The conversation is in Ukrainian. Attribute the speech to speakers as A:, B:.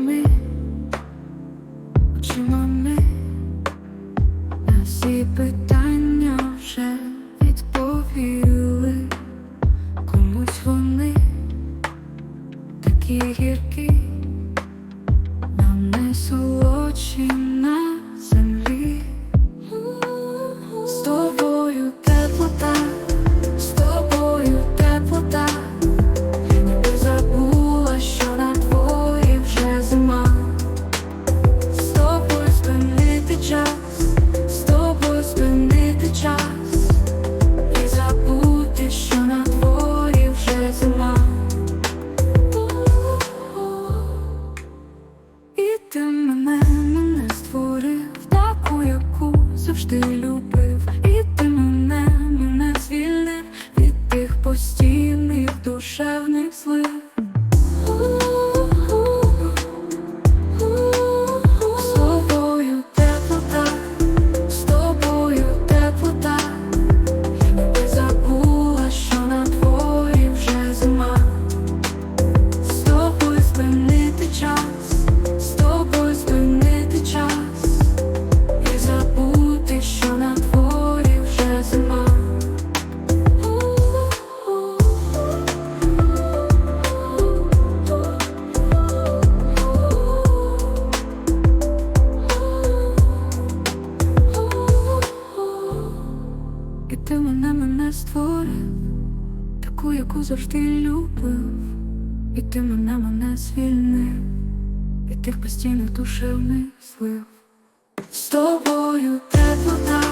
A: ми, Вчимо ми на всі питання вже відповіли, комусь вони такі гіркі. Tchau. Ти мене мене створив, таку, яку завжди любив, і ти мене мене звільнив, від тих постійних душевних слив. З тобою теплота,